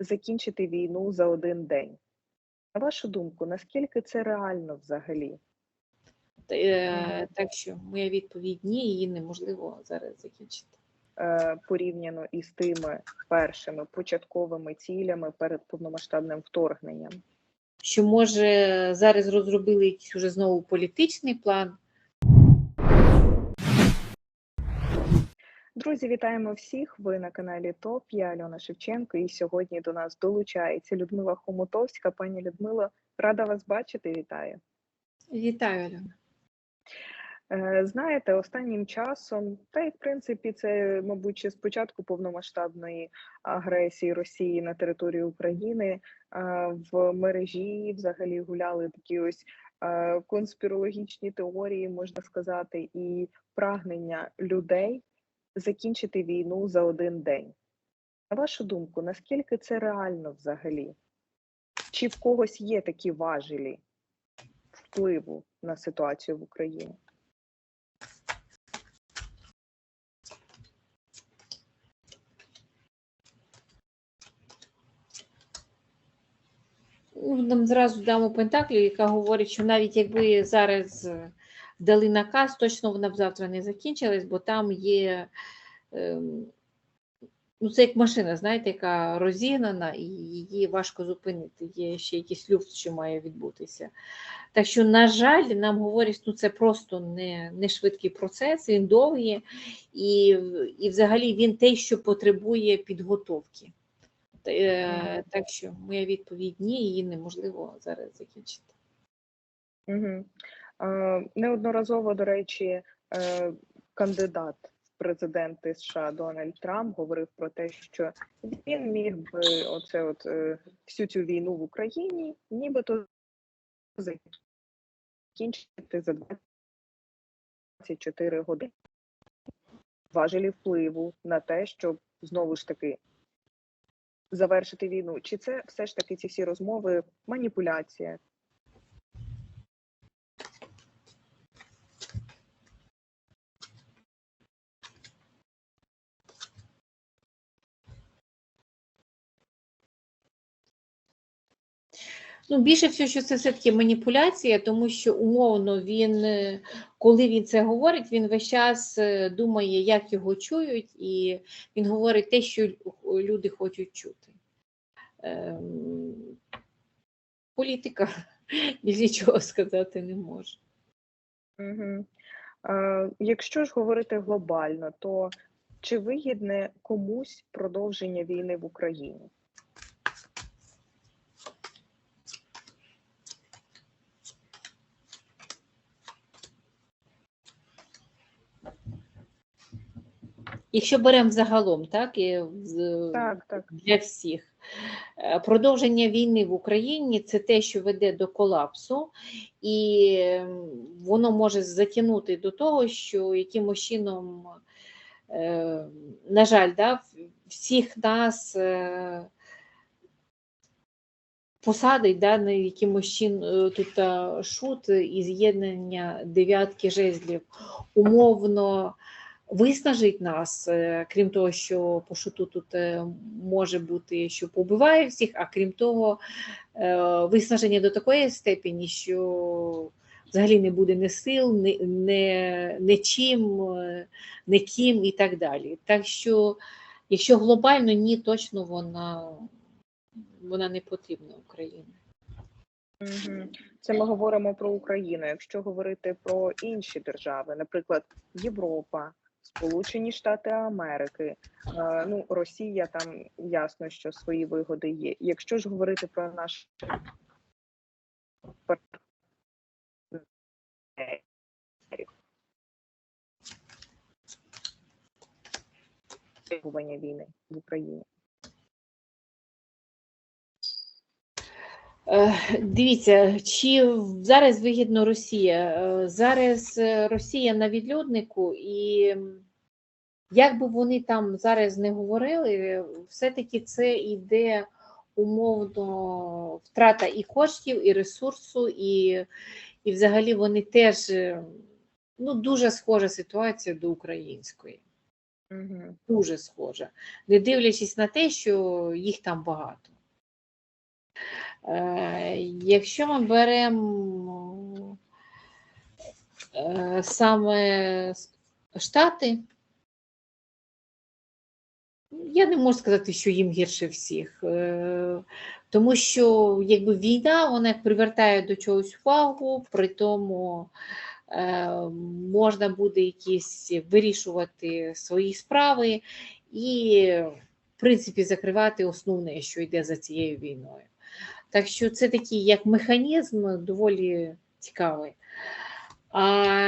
закінчити війну за один день. На вашу думку, наскільки це реально взагалі? Е, Так що моя відповідь ні, її неможливо зараз закінчити. Е, порівняно із тими першими початковими цілями перед повномасштабним вторгненням? Що може зараз розробили якийсь уже знову політичний план? Друзі, вітаємо всіх! Ви на каналі ТОП. Я Альона Шевченко, і сьогодні до нас долучається Людмила Хомутовська. Пані Людмила, рада вас бачити. Вітаю. Вітаю, Альона. Е, Знаєте, останнім часом, та й в принципі, це, мабуть, ще з початку повномасштабної агресії Росії на території України е, в мережі взагалі гуляли такі ось е, конспірологічні теорії, можна сказати, і прагнення людей закінчити війну за один день. На вашу думку, наскільки це реально взагалі? Чи в когось є такі важелі впливу на ситуацію в Україні? Нам зразу дамо Пентаклю, яка говорить, що навіть якби зараз е, дали наказ, точно вона б завтра не закінчилась, бо там є. ем, Ну, це як машина, знаєте, яка розігнана, і її важко зупинити. Є ще якийсь люфт, що має відбутися. Так що, на жаль, нам говорять, ну це просто не, не швидкий процес, він довгий, і, і взагалі він те, що потребує підготовки. Е, Так що моя відповідь ні, її неможливо зараз закінчити. Угу. Е, неодноразово, до речі, е, кандидат в президенти США Дональд Трамп говорив про те, що він міг би оце от е, всю цю війну в Україні нібито закінчити за 24 години. Важелі впливу на те, щоб знову ж таки завершити війну. Чи це все ж таки ці всі розмови маніпуляція? Ну, більше всього, що це все-таки маніпуляція, тому що умовно він, е, коли він це говорить, він весь час е, думає, як його чують, і він говорить те, що люди хочуть чути. Ем, політика ні нічого сказати не може. Угу. Е, якщо ж говорити глобально, то чи вигідне комусь продовження війни в Україні? Якщо беремо загалом, так, і Так, так. для всіх. Е, Продовження війни в Україні це те, що веде до колапсу, і воно може затягнути до того, що якимось чином, е, на жаль, да, всіх нас е, посадить да, на якимось чин тут шут і з'єднання дев'ятки жезлів умовно виснажить нас, е, крім того, що по шуту тут е, може бути, що побиває всіх, а крім того, е, виснаження до такої степені, що взагалі не буде ні сил, ні, ні, ні чим, ні ким і так далі. Так що, якщо глобально, ні, точно вона, вона не потрібна Україні. Це ми говоримо про Україну. Якщо говорити про інші держави, наприклад, Європа, Сполучені Штати Америки, е, ну Росія, там ясно, що свої вигоди є. Якщо ж говорити про наш війни в Україні. Дивіться, чи зараз вигідно Росія? Е, Зараз е, Росія на відлюднику, і як би вони там зараз не говорили, все-таки це йде умовно втрата і коштів, і ресурсу, і, і взагалі вони теж е, ну, дуже схожа ситуація до української. Дуже схожа, не дивлячись на те, що їх там багато. Е, Якщо ми беремо е, саме Штати, я не можу сказати, що їм гірше всіх, е, тому що якби війна вона привертає до чогось увагу, при тому можна буде якісь вирішувати свої справи і, в принципі, закривати основне, що йде за цією війною. Так що це такий як механізм доволі цікавий. А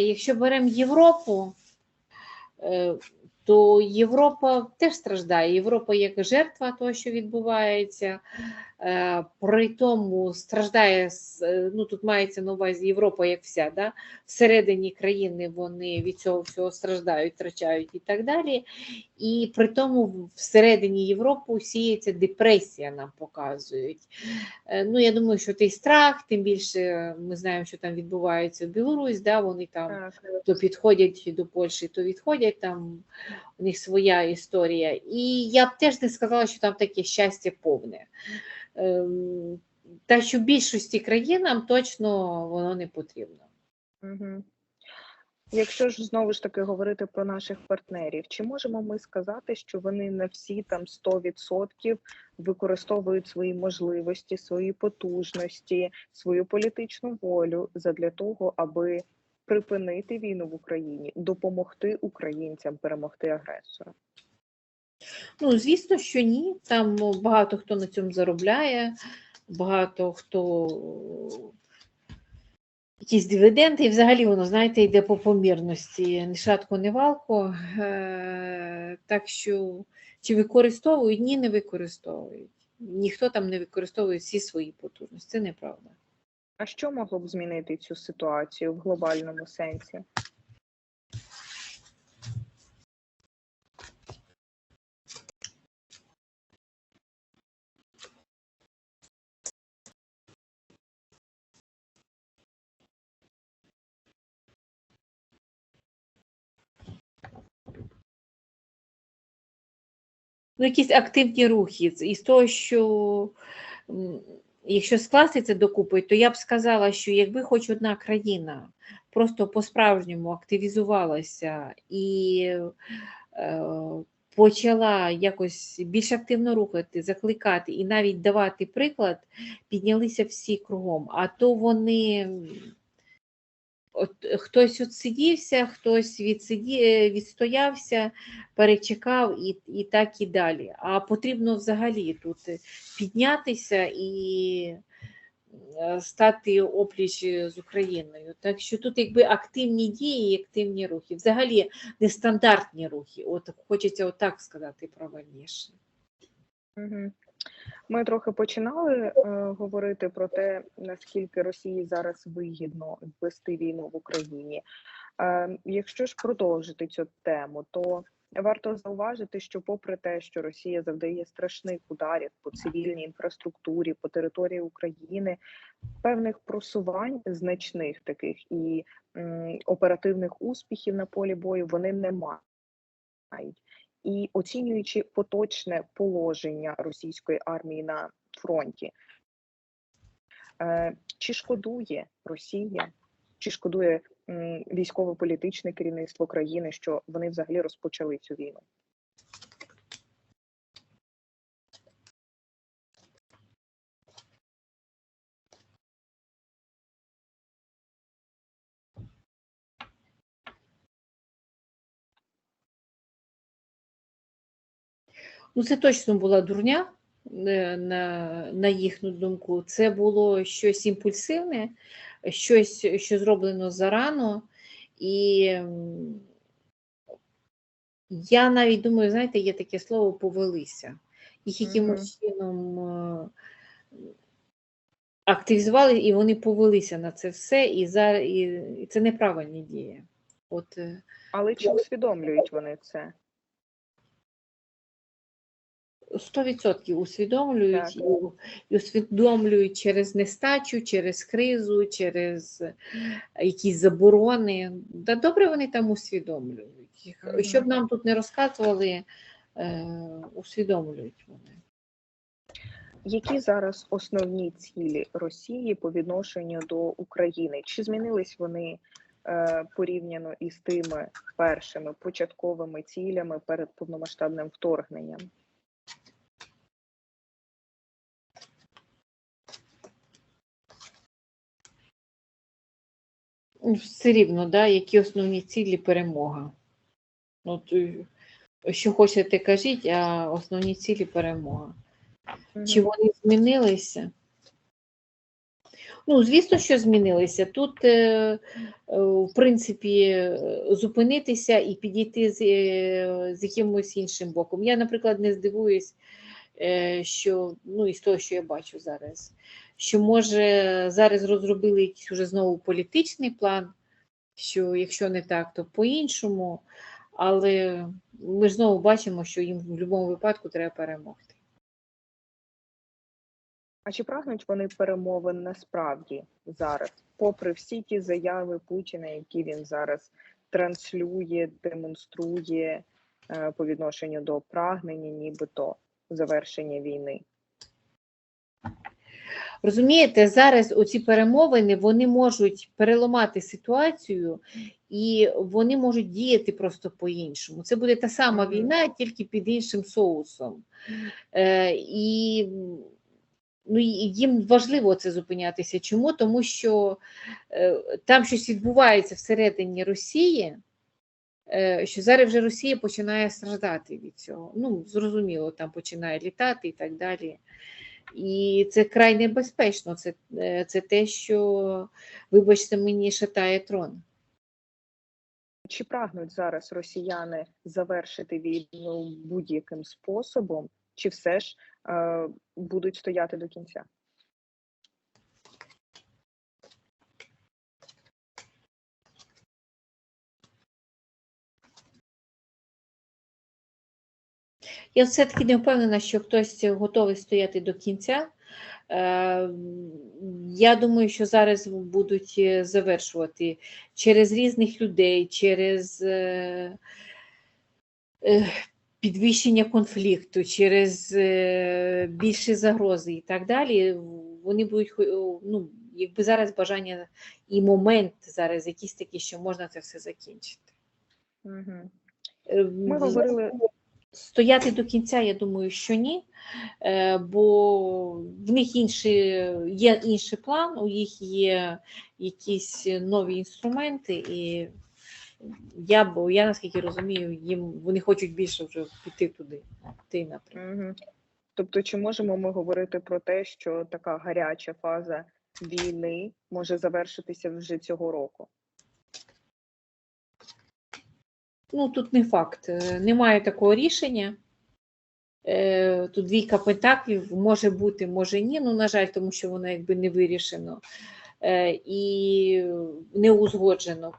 якщо беремо Європу, е, то Європа теж страждає. Європа як жертва того, що відбувається. Е, При тому страждає, е, ну тут мається на увазі Європа як вся, да? всередині країни вони від цього всього страждають, втрачають і так далі. І при тому всередині Європи сіється депресія, нам показують. Е, Ну, я думаю, що той страх, тим більше ми знаємо, що там відбувається в Білорусь, да? вони там Так, то підходять до Польщі, то відходять там у них своя історія. І я б теж не сказала, що там таке щастя повне. Ем, Та що більшості країнам точно воно не потрібно. Якщо ж знову ж таки говорити про наших партнерів, чи можемо ми сказати, що вони на всі там 100% використовують свої можливості, свої потужності, свою політичну волю задля того, аби припинити війну в Україні, допомогти українцям перемогти агресора? Ну, звісно, що ні. Там ну, багато хто на цьому заробляє, багато хто якісь дивіденди, і взагалі воно, знаєте, йде по помірності, ні шатку, ні валку. Е, Так що чи використовують? Ні, не використовують. Ніхто там не використовує всі свої потужності. Це неправда. А що могло б змінити цю ситуацію в глобальному сенсі? Ну, якісь активні рухи. З- Із того, що якщо скласти це докупи, то я б сказала, що якби хоч одна країна просто по-справжньому активізувалася і е, почала якось більш активно рухати, закликати і навіть давати приклад, піднялися всі кругом. А то вони. От хтось відсидівся, хтось відсиді, е, відстоявся, перечекав і, і так і далі. А потрібно взагалі тут піднятися і е, стати опліч з Україною. Так що тут якби активні дії і активні рухи. Взагалі нестандартні рухи. От хочеться отак сказати правильніше. Мгм. Ми трохи починали е, говорити про те, наскільки Росії зараз вигідно вести війну в Україні. Е, якщо ж продовжити цю тему, то варто зауважити, що попри те, що Росія завдає страшних ударів по цивільній інфраструктурі, по території України, певних просувань значних таких і м, оперативних успіхів на полі бою вони не мають. І оцінюючи поточне положення російської армії на фронті, е, чи шкодує Росія, чи шкодує військово-політичне керівництво країни, що вони взагалі розпочали цю війну? Ну, це точно була дурня, е, на, на їхню думку. Це було щось імпульсивне, щось, що зроблено зарано. І я навіть думаю, знаєте, є таке слово повелися. Їх якимось чином е, активізували, і вони повелися на це все, і, і, і це неправильні дії. От, е, Але чи усвідомлюють вони це? 100% усвідомлюють Так. і, і усвідомлюють через нестачу, через кризу, через якісь заборони. Да добре вони там усвідомлюють. Щоб нам тут не розказували, е, усвідомлюють вони. Які зараз основні цілі Росії по відношенню до України? Чи змінились вони е, порівняно із тими першими початковими цілями перед повномасштабним вторгненням? Все рівно, да, які основні цілі перемога. От, е, що хочете, кажіть, а основні цілі перемога. Чи вони змінилися? Ну, звісно, що змінилися. Тут, е, е, в принципі, зупинитися і підійти з, з якимось іншим боком. Я, наприклад, не здивуюсь, що ну, із того, що я бачу зараз, що може зараз розробили якийсь уже знову політичний план, що якщо не так, то по-іншому. Але ми знову бачимо, що їм в будь-якому випадку треба перемогти. А чи прагнуть вони перемовин насправді зараз, попри всі ті заяви Путіна, які він зараз транслює, демонструє е, по відношенню до прагнення, нібито завершення війни? Розумієте, зараз оці перемовини вони можуть переламати ситуацію і вони можуть діяти просто по-іншому. Це буде та сама війна, тільки під іншим соусом. Е, і ну, їм важливо це зупинятися. Чому? Тому що е, там щось відбувається всередині Росії. Е, Що зараз вже Росія починає страждати від цього. Ну, зрозуміло, там починає літати і так далі. І це край небезпечно. Це, е, це те, що, вибачте, мені шатає трон. Чи прагнуть зараз росіяни завершити війну будь-яким способом, чи все ж е, будуть стояти до кінця? Я все-таки не впевнена, що хтось готовий стояти до кінця. Е, Я думаю, що зараз будуть е, завершувати через різних людей, через е, підвищення конфлікту, через більші загрози і так далі. Вони будуть ну, якби зараз бажання і момент зараз якийсь такий, що можна це все закінчити. Угу. Ми говорили Стояти до кінця, я думаю, що ні, е, бо в них інші, є інший план, у них є якісь нові інструменти, і я, бо я наскільки розумію, їм вони хочуть більше вже піти туди, той напрямок. Тобто, чи можемо ми говорити про те, що така гаряча фаза війни може завершитися вже цього року? Ну, тут не факт. Е, Немає такого рішення. Е, Тут двійка пентаклів може бути, може ні. Ну, на жаль, тому що воно якби не вирішено Е, і не узгоджено.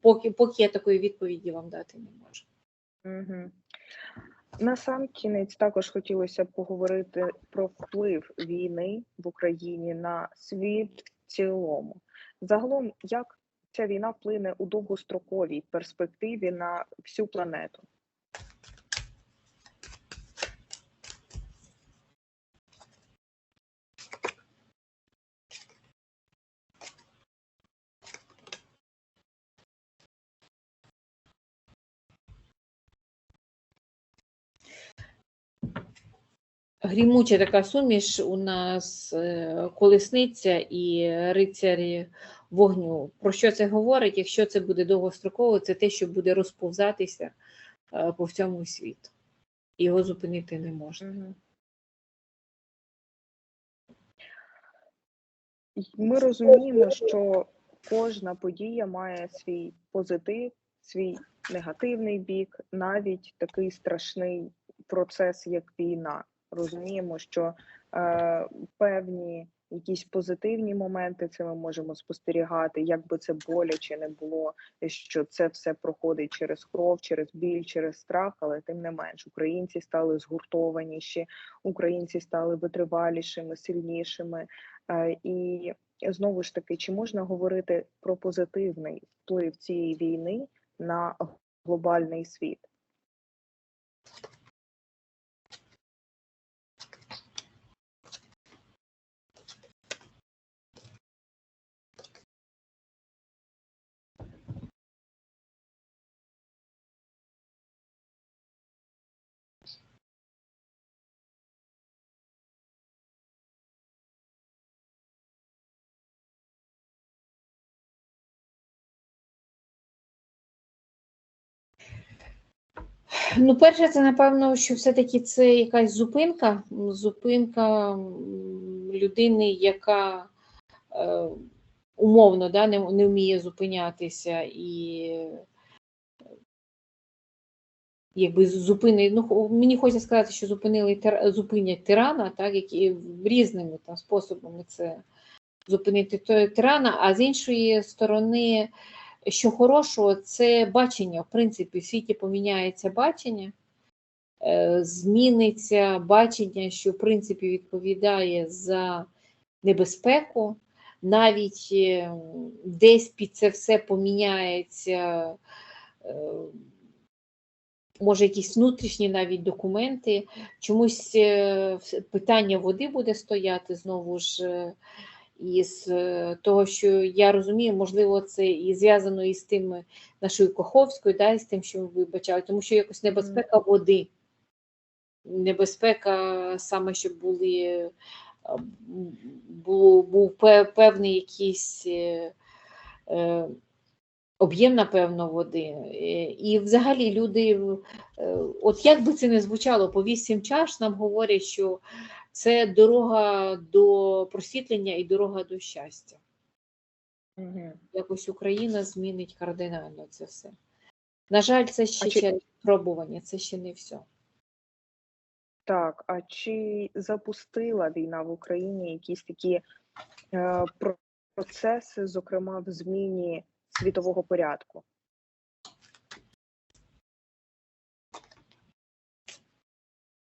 Поки, поки я такої відповіді вам дати не можу. Угу. На сам кінець також хотілося б поговорити про вплив війни в Україні на світ в цілому. Загалом, як ця війна вплине у довгостроковій перспективі на всю планету? Грімуча така суміш у нас е, колесниця і рицарі вогню. Про що це говорить? Якщо це буде довгостроково, це те, що буде розповзатися е, по всьому світу. Його зупинити не можна. Ми розуміємо, що кожна подія має свій позитив, свій негативний бік, навіть такий страшний процес, як війна. Розуміємо, що е, певні якісь позитивні моменти це ми можемо спостерігати, як би це боляче не було, що це все проходить через кров, через біль, через страх, але тим не менш, українці стали згуртованіші, українці стали витривалішими, сильнішими. Е, і знову ж таки, чи можна говорити про позитивний вплив цієї війни на глобальний світ? Ну, перше, це напевно, що все-таки це якась зупинка, зупинка людини, яка е, умовно да, не, не вміє зупинятися і е, якби зупинить. Ну, мені хочеться сказати, що зупинили зупинять тирана, так, які різними там способами це зупинити тирана, а з іншої сторони, що хорошого, це бачення. В принципі, в світі поміняється бачення, е, зміниться бачення, що в принципі відповідає за небезпеку. Навіть е, десь під це все поміняється, е, може, якісь внутрішні навіть документи, чомусь питання води буде стояти знову ж. Із е, того, що я розумію, можливо, це і зв'язано із тим е, нашою Коховською, да, і з тим, що ми вибачали, тому що якось небезпека води, небезпека саме, щоб були, е, було, був певний якийсь об'єм, напевно, води. Е, І взагалі люди, е, от як би це не звучало, по вісім чаш нам говорять, що це дорога до просвітлення і дорога до щастя. Угу. Якось Україна змінить кардинально це все. На жаль, це ще А чи- пробування, це ще не все. Так, а чи запустила війна в Україні якісь такі е, процеси, зокрема в зміні світового порядку?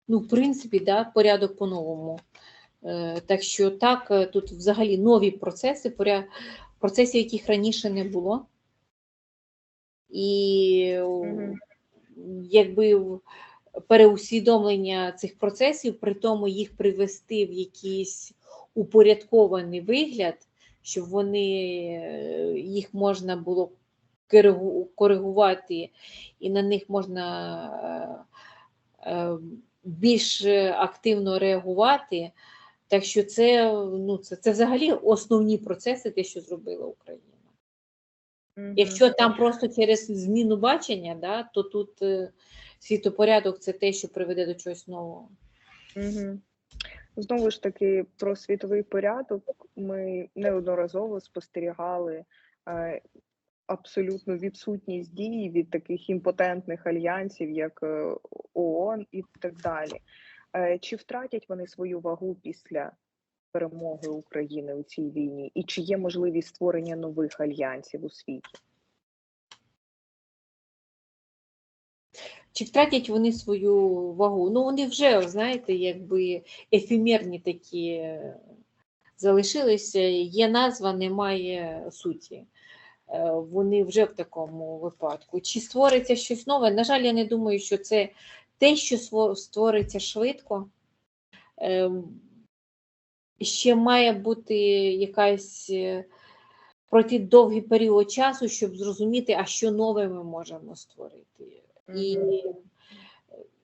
Ну, в принципі, да, порядок по-новому. Е, Так що так, е, тут взагалі нові процеси, процесів, яких раніше не було. І якби переусвідомлення цих процесів, при тому їх привести в якийсь упорядкований вигляд, щоб вони е, їх можна було коригувати, і на них можна е, е, більш активно реагувати. Так що це, ну, це, це взагалі основні процеси, те, що зробила Україна. Мгм. Якщо там просто через зміну бачення, да, то тут світопорядок це те, що приведе до чогось нового. Мгм. Знову ж таки, про світовий порядок ми неодноразово спостерігали е, абсолютну відсутність дії від таких імпотентних альянсів, як е, ООН і так далі. Е, Чи втратять вони свою вагу після перемоги України у цій війні? І чи є можливість створення нових альянсів у світі? Чи втратять вони свою вагу? Ну, вони вже, знаєте, якби ефемерні такі е, залишилися. Є назва, немає суті. Е, Вони вже в такому випадку. Чи створиться щось нове? На жаль, я не думаю, що це те, що створиться швидко. Ем, Ще має бути якась е, пройти довгий період часу, щоб зрозуміти, а що нове ми можемо створити. І,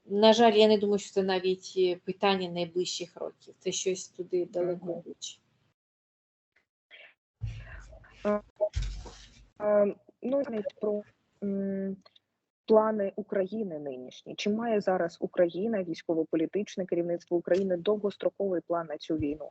на жаль, я не думаю, що це навіть питання найближчих років. Це щось туди далеко. Е, Ну, про плани України нинішні. Чи має зараз Україна, військово-політичне керівництво України довгостроковий план на цю війну?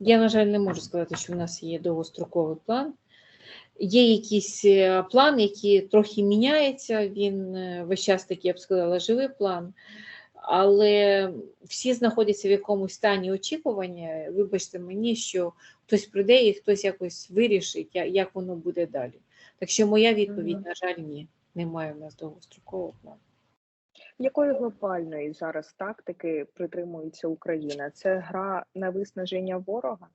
Я, на жаль, не можу сказати, що в нас є довгостроковий план. Є якийсь е, план, який трохи міняється. Він е, весь час такий, я б сказала, живий план. Але всі знаходяться в якомусь стані очікування. Вибачте мені, що хтось прийде і хтось якось вирішить, як воно буде далі. Так що моя відповідь, на жаль, ні. Немає в нас довгострокового плану. Якої глобальної зараз тактики притримується Україна? Це гра на виснаження ворога?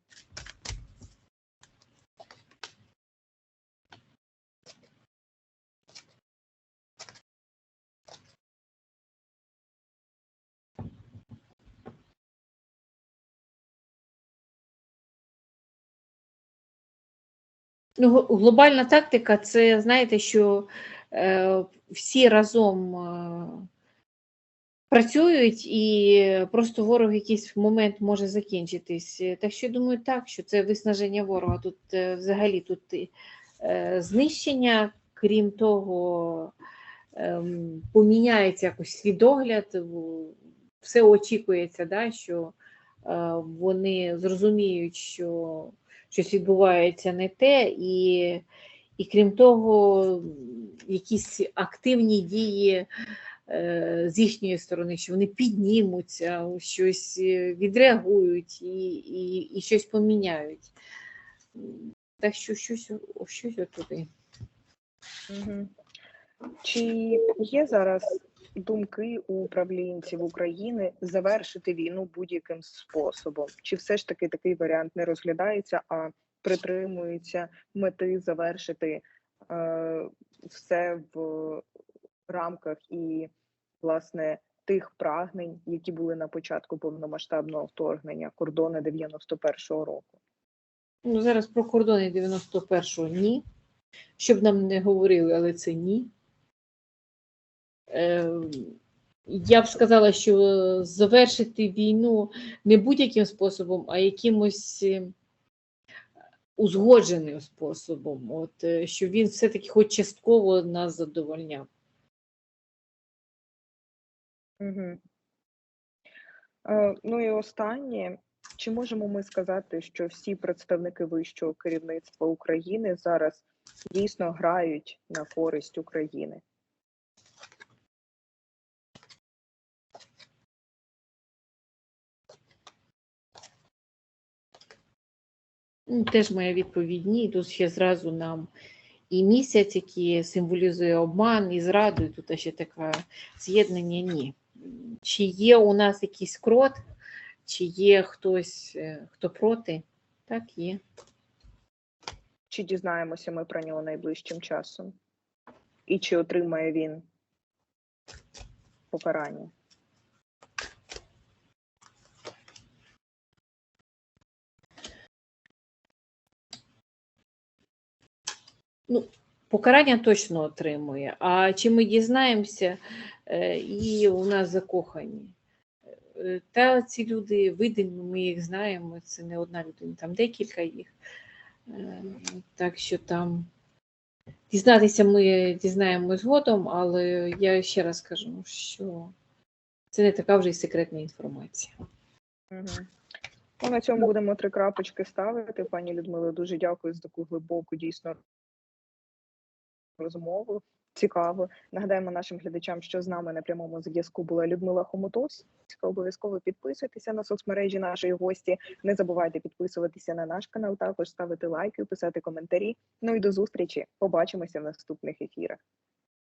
Ну, глобальна тактика це, знаєте, що е, всі разом е, працюють і просто ворог в якийсь момент може закінчитись. Так що я думаю, так, що це виснаження ворога. Тут е, взагалі тут е, знищення, крім того, ем, поміняється якось свідогляд, все очікується, да, що е, вони зрозуміють, що щось відбувається не те, і, і крім того, якісь активні дії з їхньої сторони, що вони піднімуться, щось е, відреагують і, і, і щось поміняють. Так що щось, щось отуди. Чи є зараз думки у управлінців України завершити війну будь-яким способом? Чи все ж таки такий варіант не розглядається, а притримується мети завершити е, все в рамках і власне тих прагнень, які були на початку повномасштабного вторгнення, кордони 91-го року? Ну, зараз про кордони 91-го ні. Щоб нам не говорили, але це ні. Е, я б сказала, що завершити війну не будь-яким способом, а якимось е, узгодженим способом. От, е, щоб він все-таки хоч частково нас задовольняв. Угу. Е, ну і останнє. Чи можемо ми сказати, що всі представники вищого керівництва України зараз дійсно грають на користь України? Ну, теж моя відповідь ні. Тут ще зразу нам і місяць, який символізує обман і зраду, і тут ще таке з'єднання ні. Чи є у нас якийсь крот, чи є хтось, е, хто проти? Так, є. Чи дізнаємося ми про нього найближчим часом? І чи отримає він покарання? Ну, покарання точно отримує. А чи ми дізнаємося, е, і у нас закохані? Е, Та ці люди видимі, ми їх знаємо, це не одна людина, там декілька їх. Е, Так що там дізнатися ми дізнаємось згодом, але я ще раз кажу, що це не така вже й секретна інформація. Угу. Ну, на цьому будемо три крапочки ставити. Пані Людмило, дуже дякую за таку глибоку, дійсно розмову. Цікаво. Нагадаємо нашим глядачам, що з нами на прямому зв'язку була Людмила Хомутовська. Обов'язково підписуйтеся на соцмережі нашої гості. Не забувайте підписуватися на наш канал, також ставити лайки, писати коментарі. Ну і до зустрічі. Побачимося в наступних ефірах.